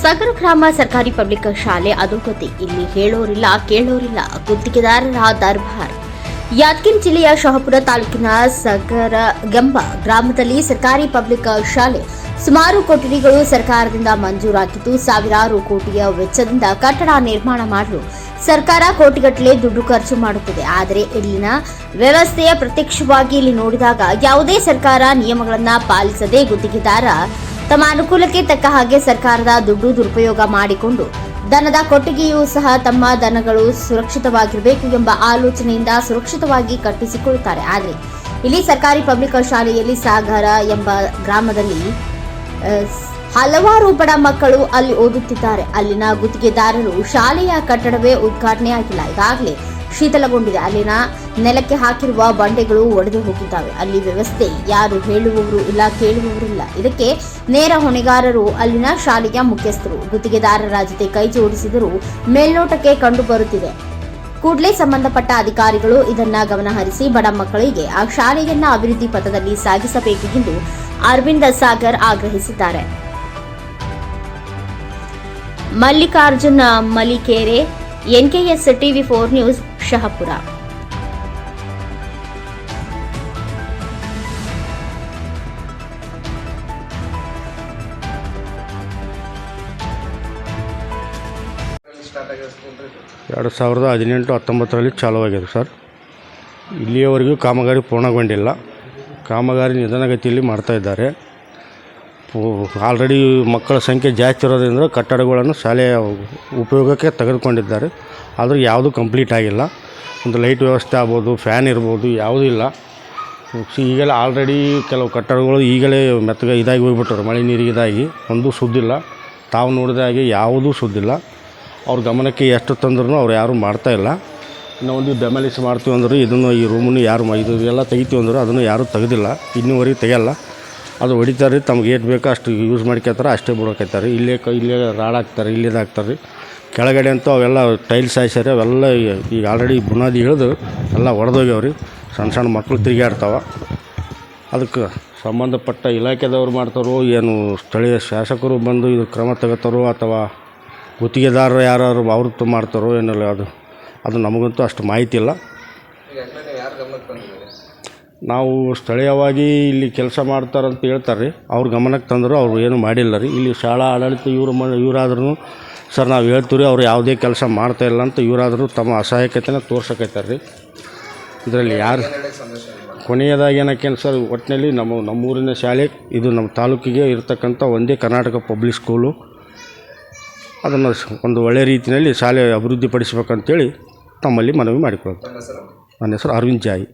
ಸಗರ ಗ್ರಾಮ ಸರ್ಕಾರಿ ಪಬ್ಲಿಕ್ ಶಾಲೆ ಅಧೋಗತಿ ಇಲ್ಲಿ ಹೇಳೋರಿಲ್ಲ, ಕೇಳೋರಿಲ್ಲ. ಗುತ್ತಿಗೆದಾರರ ದರ್ಬಾರ್. ಯಾದಗಿರಿ ಜಿಲ್ಲೆಯ ಶಹಾಪುರ ತಾಲೂಕಿನ ಸಗರ ಗಂಬ ಗ್ರಾಮದಲ್ಲಿ ಸರ್ಕಾರಿ ಪಬ್ಲಿಕ್ ಶಾಲೆ ಸುಮಾರು ಕೊಠಡಿಗಳು ಸರ್ಕಾರದಿಂದ ಮಂಜೂರಾಗಿದ್ದು, ಸಾವಿರಾರು ಕೋಟಿಯ ವೆಚ್ಚದಿಂದ ಕಟ್ಟಡ ನಿರ್ಮಾಣ ಮಾಡಲು ಸರ್ಕಾರ ಕೋಟಿಗಟ್ಟಲೆ ದುಡ್ಡು ಖರ್ಚು ಮಾಡುತ್ತಿದೆ. ಆದರೆ ಇಲ್ಲಿನ ವ್ಯವಸ್ಥೆಯ ಪ್ರತ್ಯಕ್ಷವಾಗಿ ಇಲ್ಲಿ ನೋಡಿದಾಗ ಯಾವುದೇ ಸರ್ಕಾರ ನಿಯಮಗಳನ್ನ ಪಾಲಿಸದೆ ಗುತ್ತಿಗೆದಾರ ತಮ್ಮ ಅನುಕೂಲಕ್ಕೆ ತಕ್ಕ ಹಾಗೆ ಸರ್ಕಾರದ ದುಡ್ಡು ದುರುಪಯೋಗ ಮಾಡಿಕೊಂಡು ದನದ ಕೊಟ್ಟಿಗೆಯೂ ಸಹ ತಮ್ಮ ದನಗಳು ಸುರಕ್ಷಿತವಾಗಿರಬೇಕು ಎಂಬ ಆಲೋಚನೆಯಿಂದ ಸುರಕ್ಷಿತವಾಗಿ ಕಟ್ಟಿಸಿಕೊಳ್ಳುತ್ತಾರೆ ಆದರೆ ಇಲ್ಲಿ ಸರ್ಕಾರಿ ಪಬ್ಲಿಕ್ ಶಾಲೆಯಲ್ಲಿ ಸಾಗರ ಎಂಬ ಗ್ರಾಮದಲ್ಲಿ ಹಲವಾರು ಬಡ ಮಕ್ಕಳು ಅಲ್ಲಿ ಓದುತ್ತಿದ್ದಾರೆ. ಅಲ್ಲಿನ ಗುತ್ತಿಗೆದಾರರು ಶಾಲೆಯ ಕಟ್ಟಡವೇ ಉದ್ಘಾಟನೆಯಾಗಿಲ್ಲ ಈಗಾಗಲೇ ಶೀತಲಗೊಂಡಿದೆ. ಅಲ್ಲಿನ ನೆಲಕ್ಕೆ ಹಾಕಿರುವ ಬಂಡೆಗಳು ಒಡೆದು ಹೋಗಿದ್ದಾವೆ. ಅಲ್ಲಿ ವ್ಯವಸ್ಥೆ ಯಾರು ಹೇಳುವವರು ಇಲ್ಲ ಕೇಳುವವರಿಲ್ಲ ಇದಕ್ಕೆ ನೇರ ಹೊಣೆಗಾರರು, ಅಲ್ಲಿನ ಶಾಲೆಯ ಮುಖ್ಯಸ್ಥರು, ಗುತ್ತಿಗೆದಾರರ ಜೊತೆ ಕೈ ಜೋಡಿಸಿದರೂ ಮೇಲ್ನೋಟಕ್ಕೆ ಕಂಡು ಬರುತ್ತಿದೆ. ಕೂಡಲೇ ಸಂಬಂಧಪಟ್ಟ ಅಧಿಕಾರಿಗಳು ಇದನ್ನ ಗಮನಹರಿಸಿ ಬಡ ಮಕ್ಕಳಿಗೆ ಆ ಶಾಲೆಯನ್ನ ಅಭಿವೃದ್ಧಿ ಪಥದಲ್ಲಿ ಸಾಗಿಸಬೇಕು ಎಂದು ಅರವಿಂದ ಸಾಗರ್ ಆಗ್ರಹಿಸಿದ್ದಾರೆ. Mallikarjuna Malikere NKS TV four news Shahapura. ಎರಡು ಸಾವಿರದ ಹದಿನೆಂಟು ಹತ್ತೊಂಬತ್ತರಲ್ಲಿ ಚಾಲುವಾಗಿದೆ ಸರ್. ಇಲ್ಲಿಯವರೆಗೂ ಕಾಮಗಾರಿ ಪೂರ್ಣಗೊಂಡಿಲ್ಲ. ಕಾಮಗಾರಿ ನಿಧಾನಗತಿಯಲ್ಲಿ ಮಾಡ್ತಾ ಇದ್ದಾರೆ. ಆಲ್ರೆಡಿ ಮಕ್ಕಳ ಸಂಖ್ಯೆ ಜಾಸ್ತಿ ಇರೋದ್ರಿಂದ ಕಟ್ಟಡಗಳನ್ನು ಶಾಲೆಯ ಉಪಯೋಗಕ್ಕೆ ತೆಗೆದುಕೊಂಡಿದ್ದಾರೆ. ಆದರೂ ಯಾವುದೂ ಕಂಪ್ಲೀಟ್ ಆಗಿಲ್ಲ. ಒಂದು ಲೈಟ್ ವ್ಯವಸ್ಥೆ ಆಗ್ಬೋದು, ಫ್ಯಾನ್ ಇರ್ಬೋದು, ಯಾವುದೂ ಇಲ್ಲ. ಈಗೆಲ್ಲ ಆಲ್ರೆಡಿ ಕೆಲವು ಕಟ್ಟಡಗಳು ಈಗಲೇ ಮೆತ್ತಗೆ ಇದಾಗಿ ಹೋಗಿಬಿಟ್ರು ಮಳೆ ನೀರಿಗೆ ಇದಾಗಿ. ಒಂದೂ ಸುದ್ದಿಲ್ಲ. ತಾವು ನೋಡಿದ ಹಾಗೆ ಯಾವುದೂ ಸುದ್ದಿಲ್ಲ. ಅವ್ರ ಗಮನಕ್ಕೆ ಎಷ್ಟು ತಂದ್ರೂ ಅವ್ರು ಯಾರೂ ಮಾಡ್ತಾ ಇಲ್ಲ. ಇನ್ನು ಒಂದು ಡೆಮಾಲಿಸ್ ಮಾಡ್ತೀವಿ ಅಂದರು, ಇದನ್ನು ಈ ರೂಮನ್ನು ಯಾರು ಇದು ಎಲ್ಲ ತೆಗಿತೀವಿ ಅಂದರು, ಅದನ್ನು ಯಾರೂ ತೆಗೆದಿಲ್ಲ. ಇನ್ನೂವರೆಗೆ ತೆಗೆಯಲ್ಲ. ಅದು ಹೊಡಿತಾರೆ, ತಮ್ಗೆ ಏನು ಬೇಕೋ ಅಷ್ಟು ಯೂಸ್ ಮಾಡ್ಕೊತಾರೆ, ಅಷ್ಟೇ ಬಿಡೋಕೈತಾರೆ. ಇಲ್ಲೇ ಇಲ್ಲೇ ರಾಡ್ ಹಾಕ್ತಾರೆ ಇಲ್ಲೇ ಹಾಕ್ತಾರೆ. ಕೆಳಗಡೆ ಅಂತೂ ಅವೆಲ್ಲ ಟೈಲ್ಸ್ ಹಾಯ್ಸ್ಯಾರೆ, ಅವೆಲ್ಲ ಈಗ- ಆಲ್ರೆಡಿ ಬುನಾದಿ ಇಳಿದು ಎಲ್ಲ ಒಡೆದೋಗ್ಯಾವ್ರಿ. ಸಣ್ಣ ಸಣ್ಣ ಮಕ್ಕಳು ತಿರುಗಾಡ್ತಾವೆ ಅದಕ್ಕೆ ಸಂಬಂಧಪಟ್ಟ ಇಲಾಖೆದವ್ರು ಮಾಡ್ತಾರೋ, ಏನು ಸ್ಥಳೀಯ ಶಾಸಕರು ಬಂದು ಇದು ಕ್ರಮ ತಗೋತಾರೋ ಅಥವಾ ಗುತ್ತಿಗೆದಾರರು ಯಾರು ಅವ್ರದ್ದು ಮಾಡ್ತಾರೋ ಏನಿಲ್ಲ, ಅದು ಅದು ನಮಗಂತೂ ಅಷ್ಟು ಮಾಹಿತಿ ಇಲ್ಲ. ನೀವು ಸ್ಥಳೀಯವಾಗಿ ಇಲ್ಲಿ ಕೆಲಸ ಮಾಡ್ತಾರಂತ ಹೇಳ್ತಾರೆ ರೀ ಅವ್ರ ಗಮನಕ್ಕೆ ತಂದರು, ಅವ್ರು ಏನು ಮಾಡಿಲ್ಲ ರೀ. ಇಲ್ಲಿ ಶಾಲಾ ಆಡಳಿತ ಇವರು ಮ ಇವರಾದ್ರೂ ಸರ್ ನಾವು ಹೇಳ್ತೀವಿ ರೀ ಅವ್ರು ಯಾವುದೇ ಕೆಲಸ ಮಾಡ್ತಾ ಇಲ್ಲ ಅಂತ ಇವರಾದರೂ ತಮ್ಮ ಅಸಹಾಯಕತೆನ ತೋರ್ಸಕೈತಾರೆ ರೀ ಇದರಲ್ಲಿ ಯಾರು ಏನು ಕೊನೆಯದಾಗಿ ಏನಕ್ಕೆ ಸರ್ ಒಟ್ಟಿನಲ್ಲಿ ನಮ್ಮ, ನಮ್ಮೂರಿನ ಶಾಲೆ, ಇದು ನಮ್ಮ ತಾಲೂಕಿಗೆ ಇರತಕ್ಕಂಥ ಒಂದೇ ಕರ್ನಾಟಕ ಪಬ್ಲಿಕ್ ಸ್ಕೂಲು. ಅದನ್ನು ಒಂದು ಒಳ್ಳೆಯ ರೀತಿಯಲ್ಲಿ ಶಾಲೆ ಅಭಿವೃದ್ಧಿಪಡಿಸಬೇಕಂತೇಳಿ ತಮ್ಮಲ್ಲಿ ಮನವಿ ಮಾಡಿಕೊಳ್ತೀನಿ ನನ್ನ ಹೆಸರು ಅರವಿಂದ್ ಜಾಯಿ.